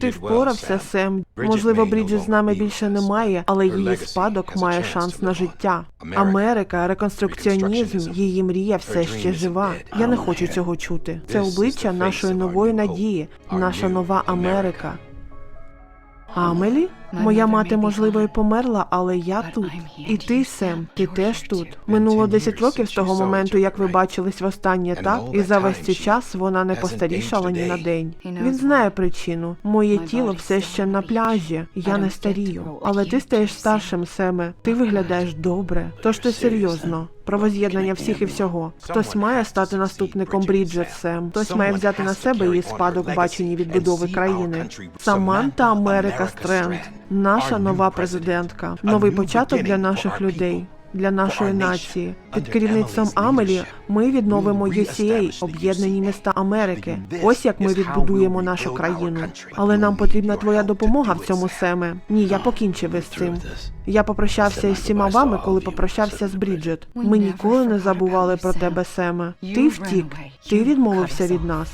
Ти впорався, Сем. Можливо, Бріджит з нами більше немає, але її спадок має шанс на життя. Америка, реконструкціонізм, її мрія все ще жива. Я не хочу цього чути. Це обличчя нашої нової надії, наша нова Америка. Амелі? Моя мати, можливо, і померла, але я тут. І ти, Сем, ти теж тут. Минуло 10 років з того моменту, як ви бачились востаннє, так? І за весь цей час вона не постарішала ні на день. Він знає причину. Моє тіло все ще на пляжі. Я не старію. Але ти стаєш старшим, Семе. Ти виглядаєш добре. Тож ти серйозно. Про воз'єднання всіх і всього. Хтось має стати наступником Бріджет Сем. Хтось має взяти на себе її спадок бачення відбудови країни. Саманта Америка Стренд, наша нова президентка, новий початок для наших людей. Для нашої нації під керівництвом Амелі ми відновимо UCA, об'єднані міста Америки. Ось як ми відбудуємо нашу країну. Але нам потрібна твоя допомога в цьому Семе. Ні, я покінчив із цим. Я попрощався із всіма вами, коли попрощався з Бріджит. Ми ніколи не забували про тебе, Семе. Ти втік, ти відмовився від нас.